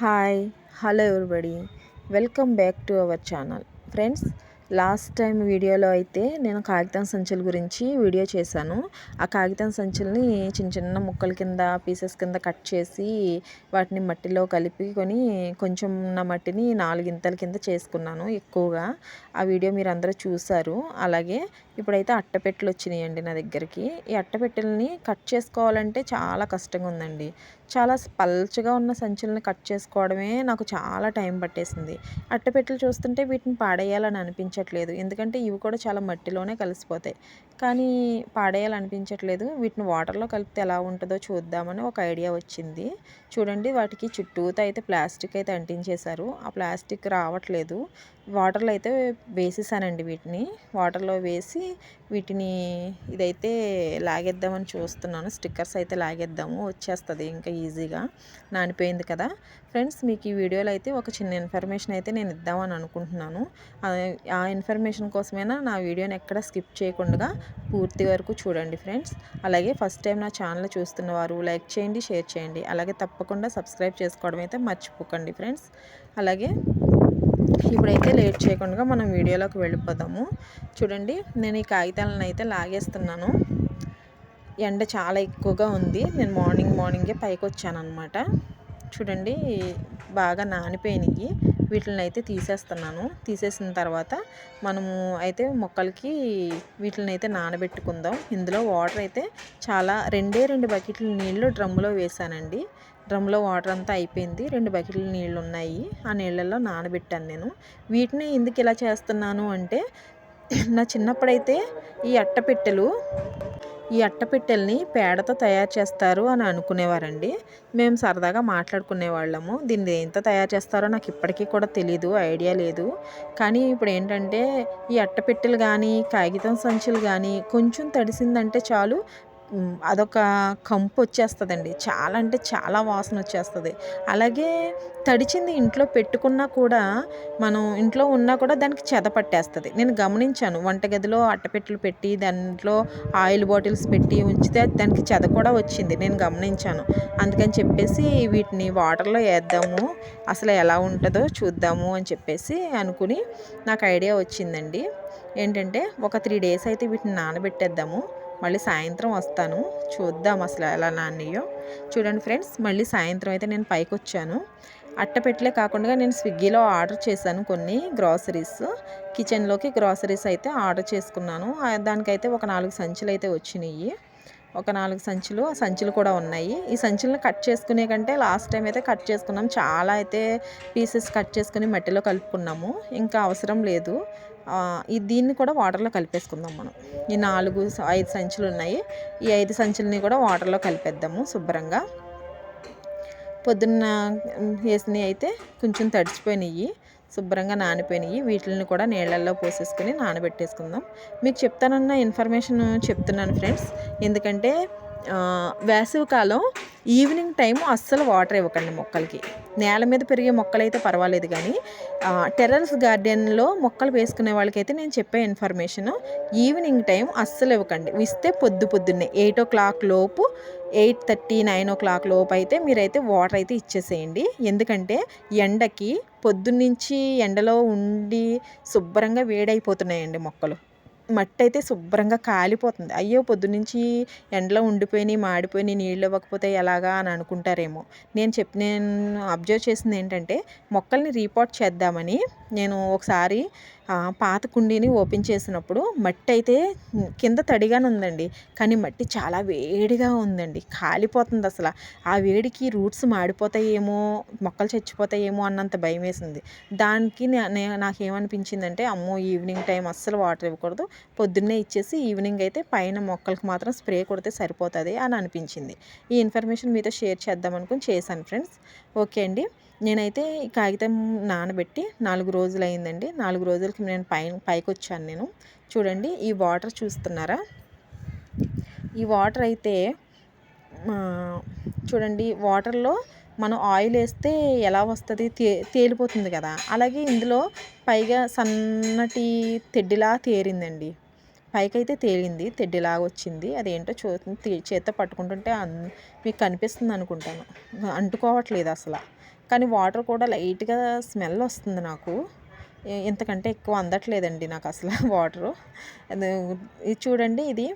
Hi hello everybody welcome back to our channel friends last time వీడియోలో అయితే నేను కాగితం సంచుల గురించి వీడియో చేశాను. ఆ కాగితం సంచుల్ని చిన్న చిన్న ముక్కల కింద పీసెస్ కింద కట్ చేసి వాటిని మట్టిలో కలిపి కొని కొంచెం ఉన్న మట్టిని నాలుగింతల కింద చేసుకున్నాను ఎక్కువగా. ఆ వీడియో మీరు అందరూ చూశారు. అలాగే ఇప్పుడైతే అట్టపెట్టెలు వచ్చినాయండి నా దగ్గరికి. ఈ అట్టపెట్టెలని కట్ చేసుకోవాలంటే చాలా కష్టంగా ఉందండి చాలా పల్చగా ఉన్న సంచులను కట్ చేసుకోవడమే నాకు చాలా టైం పట్టేసింది. అట్టపెట్టెలు చూస్తుంటే వీటిని పాడేయాలని అనిపించట్లేదు. ఎందుకంటే ఇవి కూడా చాలా మట్టిలోనే కలిసిపోతాయి. కానీ పాడేయాలనిపించట్లేదు. వీటిని వాటర్లో కలిపితే ఎలా ఉంటుందో చూద్దామని ఒక ఐడియా వచ్చింది. చూడండి వాటికి చుట్టూతో అయితే ప్లాస్టిక్ అయితే అంటించేశారు. ఆ ప్లాస్టిక్ రావట్లేదు. వాటర్లో అయితే వేసేసానండి వీటిని. వాటర్లో వేసి వీటిని ఇదైతే లాగేద్దామని చూస్తున్నాను. స్టిక్కర్స్ అయితే లాగేద్దాము. వచ్చేస్తుంది ఇంకా ఈజీగా. నానిపోయింది కదా. ఫ్రెండ్స్ మీకు ఈ వీడియోలో అయితే ఒక చిన్న ఇన్ఫర్మేషన్ అయితే నేను ఇద్దామని అనుకుంటున్నాను. ఆ ఇన్ఫర్మేషన్ కోసమైనా నా వీడియోని ఎక్కడ స్కిప్ చేయకుండా పూర్తి వరకు చూడండి ఫ్రెండ్స్. అలాగే ఫస్ట్ టైం నా ఛానల్ చూస్తున్న వారు లైక్ చేయండి షేర్ చేయండి. అలాగే తప్పకుండా సబ్స్క్రైబ్ చేసుకోవడం అయితే మర్చిపోకండి ఫ్రెండ్స్. అలాగే ఇప్పుడైతే లేట్ చేయకుండా మనం వీడియోలోకి వెళ్ళిపోదాము. చూడండి నేను ఈ కాగితాలను అయితే లాగేస్తున్నాను. ఎండ చాలా ఎక్కువగా ఉంది. నేను మార్నింగ్ మార్నింగే పైకి వచ్చాను అనమాట చూడండి బాగా నానిపోయినాయి. వీటిని అయితే తీసేస్తున్నాను. తీసేసిన తర్వాత మనము అయితే మొక్కలకి వీటిని అయితే నానబెట్టుకుందాం. ఇందులో వాటర్ అయితే చాలా రెండే రెండు బకెట్లు నీళ్ళు డ్రమ్ములో వేసానండి డ్రమ్లో వాటర్ అంతా అయిపోయింది. రెండు బకెట్ల నీళ్ళు ఉన్నాయి ఆ నీళ్ళల్లో నానబెట్టాను నేను. వీటిని ఎందుకు ఇలా చేస్తున్నాను అంటే నా చిన్నప్పుడైతే ఈ అట్టపెట్టెలు ఈ అట్టపెట్టెల్ని పేడతో తయారు చేస్తారు అని అనుకునేవారండి. మేము సరదాగా మాట్లాడుకునేవాళ్ళము. దీన్ని ఎంత తయారు చేస్తారో నాకు ఇప్పటికీ కూడా తెలీదు ఐడియా లేదు. కానీ ఇప్పుడు ఏంటంటే ఈ అట్టపెట్టెలు కానీ కాగితం సంచులు కానీ కొంచెం తడిసిందంటే చాలు. అదొక కంపు వచ్చేస్తుందండి చాలా అంటే చాలా వాసన వచ్చేస్తుంది అలాగే తడిచింది ఇంట్లో పెట్టుకున్నా కూడా మనం ఇంట్లో ఉన్నా కూడా దానికి చెద పట్టేస్తుంది. నేను గమనించాను వంటగదిలో అట్టపెట్టెలు పెట్టి దాంట్లో ఆయిల్ బాటిల్స్ పెట్టి ఉంచితే దానికి చెద కూడా వచ్చింది. నేను గమనించాను. అందుకని చెప్పేసి వీటిని వాటర్లో వేద్దాము అసలు ఎలా ఉంటుందో చూద్దాము అని చెప్పేసి అనుకుని నాకు ఐడియా వచ్చిందండి. ఏంటంటే ఒక త్రీ డేస్ అయితే వీటిని నానబెట్టేద్దాము. మళ్ళీ సాయంత్రం వస్తాను. చూద్దాం అసలు ఎలా నాన్నయ్యో చూడండి ఫ్రెండ్స్ మళ్ళీ సాయంత్రం అయితే నేను పైకి వచ్చాను అట్టపెట్టలే కాకుండా నేను స్విగ్గీలో ఆర్డర్ చేశాను కొన్ని గ్రాసరీస్. కిచెన్లోకి గ్రాసరీస్ అయితే ఆర్డర్ చేసుకున్నాను. దానికైతే ఒక నాలుగు సంచులు అయితే వచ్చినాయి. ఒక నాలుగు సంచులు సంచులు కూడా ఉన్నాయి. ఈ సంచులను కట్ చేసుకునే కంటే లాస్ట్ టైం అయితే కట్ చేసుకున్నాం. చాలా అయితే పీసెస్ కట్ చేసుకుని మట్టిలో కలుపుకున్నాము. ఇంకా అవసరం లేదు. దీన్ని కూడా వాటర్లో కలిపేసుకుందాం మనం. ఈ నాలుగు ఐదు సంచులు ఉన్నాయి. ఈ ఐదు సంచులని కూడా వాటర్లో కలిపేద్దాము శుభ్రంగా. పొద్దున్న వేసినవి అయితే కొంచెం తడిచిపోయినాయి శుభ్రంగా నానిపోయినాయి వీటిని కూడా నీళ్ళల్లో పోసేసుకొని నానబెట్టేసుకుందాం. మీకు చెప్తానన్న ఇన్ఫర్మేషన్ చెప్తున్నాను ఫ్రెండ్స్. ఎందుకంటే వేసవికాలం ఈవినింగ్ టైం అస్సలు వాటర్ ఇవ్వకండి మొక్కలకి. నేల మీద పెరిగే మొక్కలు అయితే పర్వాలేదు కానీ టెర్రస్ గార్డెన్లో మొక్కలు వేసుకునే వాళ్ళకైతే నేను చెప్పే ఇన్ఫర్మేషన్ ఈవినింగ్ టైం అస్సలు ఇవ్వకండి. ఇస్తే పొద్దు పొద్దున్నే ఎయిట్ ఓ క్లాక్ లోపు eight thirty nine o'clock లోపు అయితే మీరైతే వాటర్ అయితే ఇచ్చేసేయండి. ఎందుకంటే ఎండకి పొద్దున్నుంచి ఎండలో ఉండి శుభ్రంగా వేడైపోతున్నాయండి మొక్కలు. మట్టి అయితే శుభ్రంగా కాలిపోతుంది. అయ్యో పొద్దునుంచి ఎండలో ఉండిపోయినాయి మాడిపోయినాయి నీళ్ళు ఇవ్వకపోతే ఎలాగా అని అనుకుంటారేమో. నేను చెప్పి నేను అబ్జర్వ్ చేసింది ఏంటంటే మొక్కల్ని రీపోర్ట్ చేద్దామని నేను ఒకసారి పాత కుండీని ఓపెన్ చేసినప్పుడు మట్టి అయితే కింద తడిగానే ఉందండి. కానీ మట్టి చాలా వేడిగా ఉందండి. కాలిపోతుంది అసలు. ఆ వేడికి రూట్స్ మాడిపోతాయేమో మొక్కలు చచ్చిపోతాయేమో అన్నంత భయం వేసింది. దానికి నాకేమనిపించిందంటే అమ్మో ఈవినింగ్ టైం అస్సలు వాటర్ ఇవ్వకూడదు. పొద్దున్నే ఇచ్చేసి ఈవినింగ్ అయితే పైన మొక్కలకు మాత్రం స్ప్రే కొడితే సరిపోతుంది అని అనిపించింది. ఈ ఇన్ఫర్మేషన్ మీతో షేర్ చేద్దాం అనుకుని చేశాను ఫ్రెండ్స్. ఓకే అండి. నేనైతే ఈ కాగితం నానబెట్టి నాలుగు రోజులు అయిందండి నాలుగు రోజులకి నేను పై పైకి వచ్చాను నేను. చూడండి ఈ వాటర్ చూస్తున్నారా? ఈ వాటర్ అయితే చూడండి వాటర్లో మనం ఆయిల్ వేస్తే ఎలా వస్తుంది? తే తేలిపోతుంది కదా. అలాగే ఇందులో పైగా సన్నటి తెడ్డిలా తేరిందండి. పైకైతే తేలింది తెడ్డిలాగా వచ్చింది. అదేంటో చూ చేత్తో పట్టుకుంటుంటే మీకు కనిపిస్తుంది అనుకుంటాను అంటుకోవట్లేదు అసలు. కానీ వాటర్ కూడా లైట్గా స్మెల్ వస్తుంది నాకు. ఇంతకంటే ఎక్కువ అందట్లేదండి నాకు అసలు వాటరు. ఇది చూడండి ఇది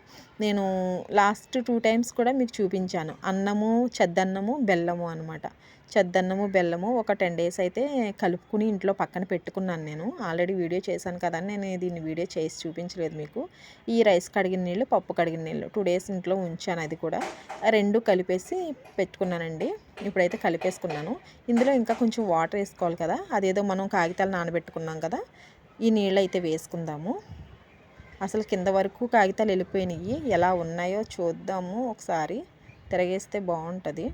నేను లాస్ట్ టూ టైమ్స్ కూడా మీకు చూపించాను. అన్నము చెద్దన్నము బెల్లము అనమాట చెద్దన్నము బెల్లము ఒక టెన్ డేస్ అయితే కలుపుకుని ఇంట్లో పక్కన పెట్టుకున్నాను నేను. ఆల్రెడీ వీడియో చేశాను కదా అని నేను దీన్ని వీడియో చేసి చూపించలేదు మీకు. ఈ రైస్ కడిగిన నీళ్ళు పప్పు కడిగిన నీళ్ళు టూ డేస్ ఇంట్లో ఉంచాను అది కూడా. రెండు కలిపేసి పెట్టుకున్నానండి. ఇప్పుడైతే కలిపేసుకున్నాను. ఇందులో ఇంకా కొంచెం వాటర్ వేసుకోవాలి కదా అదేదో మనం కాగితాలు నానబెట్టుకున్నాం కదా ఈ నీళ్ళు అయితే వేసుకుందాము. అసలు కింద వరకు కాగితాలు వెళ్ళిపోయినాయి ఎలా ఉన్నాయో చూద్దాము ఒకసారి. తిరగేస్తే బాగుంటుంది.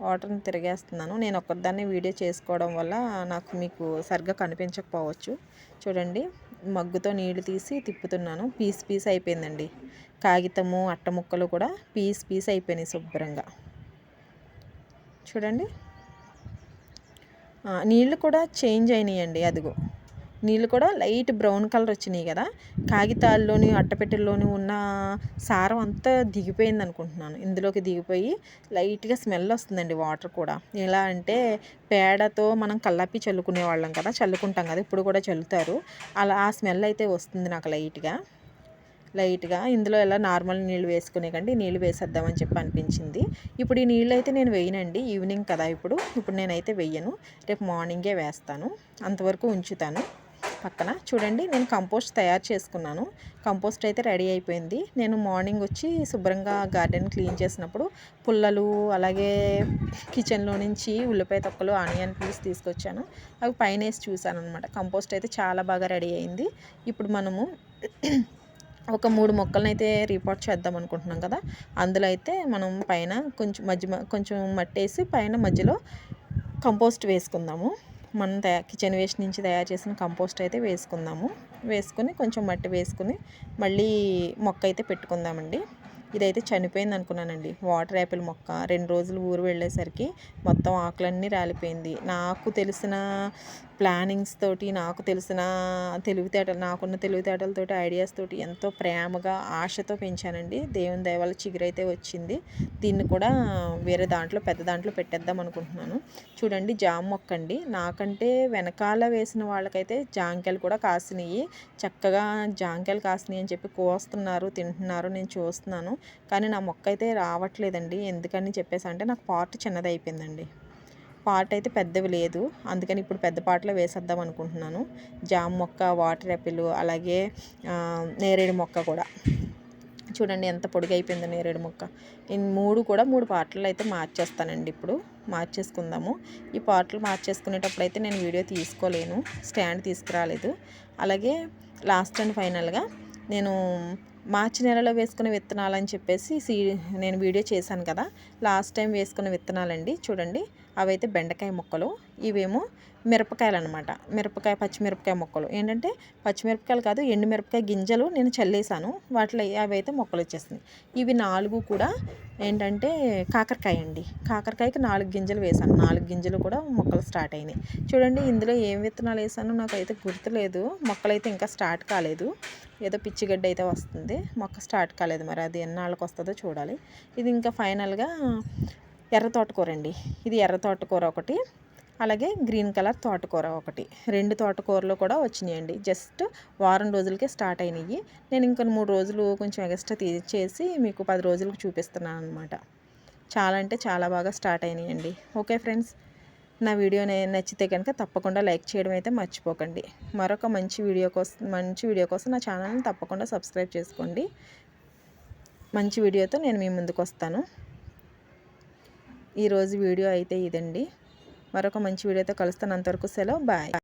వాటర్ని తిరిగేస్తున్నాను. నేను ఒక్కదాన్ని వీడియో చేసుకోవడం వల్ల నాకు మీకు సరిగ్గా కనిపించకపోవచ్చు. చూడండి మగ్గుతో నీళ్ళు తీసి తిప్పుతున్నాను. పీస్ పీస్ అయిపోయిందండి. కాగితము అట్ట ముక్కలు కూడా పీస్ పీస్ అయిపోయినాయి శుభ్రంగా. చూడండి. నీళ్ళు కూడా చేంజ్ అయినాయండి అదిగో. నీళ్ళు కూడా లైట్ బ్రౌన్ కలర్ వచ్చినాయి కదా. కాగితాల్లోని అట్టపెట్టెల్లోని ఉన్న సారం అంతా దిగిపోయింది అనుకుంటున్నాను. ఇందులోకి దిగిపోయి లైట్గా స్మెల్ వస్తుందండి వాటర్ కూడా. ఎలా అంటే పేడతో మనం కల్లాపి చల్లుకునే వాళ్ళం కదా చల్లుకుంటాం కదా ఇప్పుడు కూడా చల్లుతారు. అలా ఆ స్మెల్ అయితే వస్తుంది నాకు లైట్గా. లైట్గా ఇందులో ఎలా నార్మల్ నీళ్ళు వేసుకునే కంటే నీళ్ళు వేసేద్దామని చెప్పి అనిపించింది. ఇప్పుడు ఈ నీళ్ళు అయితే నేను వేయనండి ఈవినింగ్ కదా ఇప్పుడు. ఇప్పుడు నేనైతే వేయను. రేపు మార్నింగే వేస్తాను. అంతవరకు ఉంచుతాను. పక్కన చూడండి నేను కంపోస్ట్ తయారు చేసుకున్నాను. కంపోస్ట్ అయితే రెడీ అయిపోయింది. నేను మార్నింగ్ వచ్చి శుభ్రంగా గార్డెన్ క్లీన్ చేసినప్పుడు పుల్లలు అలాగే కిచెన్లో నుంచి ఉల్లిపాయ తొక్కలు ఆనియన్ పీస్ తీసుకొచ్చాను. అవి పైన వేసి చూశాను అనమాట కంపోస్ట్ అయితే చాలా బాగా రెడీ అయింది. ఇప్పుడు మనము ఒక మూడు మొక్కలను అయితే రీపాట్ చేద్దాం అనుకుంటున్నాం కదా. అందులో అయితే మనం పైన కొంచెం మధ్య కొంచెం మట్టి వేసి పైన మధ్యలో కంపోస్ట్ వేసుకుందాము. మనం తయా కిచెన్ వేస్ట్ నుంచి తయారు చేసిన కంపోస్ట్ అయితే వేసుకుందాము. వేసుకొని కొంచెం మట్టి వేసుకుని మళ్ళీ మొక్క అయితే పెట్టుకుందామండి. ఇదైతే చనిపోయింది అనుకున్నానండి వాటర్ యాపిల్ మొక్క. రెండు రోజులు ఊరు వెళ్ళేసరికి మొత్తం ఆకులన్నీ రాలిపోయింది. నాకు తెలిసిన ప్లానింగ్స్ తోటి నాకు తెలిసిన తెలివితేటలు నాకున్న తెలివితేటలతోటి ఐడియాస్ తోటి ఎంతో ప్రేమగా ఆశతో పెంచానండి. దేవుని దయ చిగురైతే వచ్చింది. దీన్ని కూడా వేరే దాంట్లో పెద్ద దాంట్లో పెట్టేద్దాం అనుకుంటున్నాను. చూడండి జామ మొక్క అండి. నాకంటే వెనకాల వేసిన వాళ్ళకైతే జాంకాయలు కూడా కాసినాయి చక్కగా జాంకాయలు కాసినాయి అని చెప్పి కోస్తున్నారు తింటున్నారు నేను చూస్తున్నాను. కానీ నా మొక్క అయితే రావట్లేదండి. ఎందుకని చెప్పేసి అంటే నాకు పార్ట్ చిన్నది అయిపోయిందండి. పార్ట్ అయితే పెద్దవి లేదు. అందుకని ఇప్పుడు పెద్ద పాటలో వేసేద్దాం అనుకుంటున్నాను. జామ మొక్క వాటర్ యాపిల్ అలాగే నేరేడు మొక్క కూడా. చూడండి ఎంత పొడిగైపోయిందో నేరేడు మొక్క. ఈ మూడు కూడా మూడు పాటలు అయితే మార్చేస్తానండి ఇప్పుడు. మార్చేసుకుందాము. ఈ పాటలు మార్చేసుకునేటప్పుడు అయితే నేను వీడియో తీసుకోలేను. స్టాండ్ తీసుకురాలేదు. అలాగే లాస్ట్ అండ్ ఫైనల్గా నేను మార్చి నెలలో వేసుకునే విత్తనాలు అని చెప్పేసి సీ నేను వీడియో చేశాను కదా. లాస్ట్ టైం వేసుకున్న విత్తనాలండి. చూడండి. అవైతే బెండకాయ మొక్కలు. ఇవేమో మిరపకాయలు అనమాట మిరపకాయ పచ్చిమిరపకాయ మొక్కలు. ఏంటంటే పచ్చిమిరపకాయలు కాదు ఎండుమిరపకాయ గింజలు నేను చల్లేసాను వాటిలో అవి అయితే మొక్కలు వచ్చేసింది ఇవి నాలుగు కూడా ఏంటంటే కాకరకాయ అండి. కాకరకాయకి నాలుగు గింజలు వేసాను. నాలుగు గింజలు కూడా మొక్కలు స్టార్ట్ అయినాయి. చూడండి ఇందులో ఏం విత్తనాలు వేసానో నాకైతే గుర్తులేదు మొక్కలైతే ఇంకా స్టార్ట్ కాలేదు. ఏదో పిచ్చిగడ్డ అయితే వస్తుంది. మొక్క స్టార్ట్ కాలేదు మరి. అది ఎన్నాళ్ళకి వస్తుందో చూడాలి. ఇది ఇంకా ఫైనల్గా ఎర్ర తోటకూర అండి. ఇది ఎర్ర తోటకూర ఒకటి. అలాగే గ్రీన్ కలర్ తోటకూర ఒకటి. రెండు తోటకూరలు కూడా వచ్చినాయండి. జస్ట్ వారం రోజులకే స్టార్ట్ అయినాయి. నేను ఇంకా మూడు రోజులు కొంచెం ఎక్స్ట్రా తీసేసి మీకు పది రోజులకు చూపిస్తున్నాను అనమాట చాలా అంటే చాలా బాగా స్టార్ట్ అయినాయండి. ఓకే ఫ్రెండ్స్ నా వీడియో నచ్చితే కనుక తప్పకుండా లైక్ చేయడం అయితే మర్చిపోకండి. మరొక మంచి వీడియో కోసం మంచి వీడియో కోసం నా ఛానల్ని తప్పకుండా సబ్స్క్రైబ్ చేసుకోండి. మంచి వీడియోతో నేను మీ ముందుకు వస్తాను. ఈరోజు వీడియో అయితే ఇదండి. మరొక మంచి వీడియోతో కలుస్తాను. అంతవరకు సెలవు. బాయ్.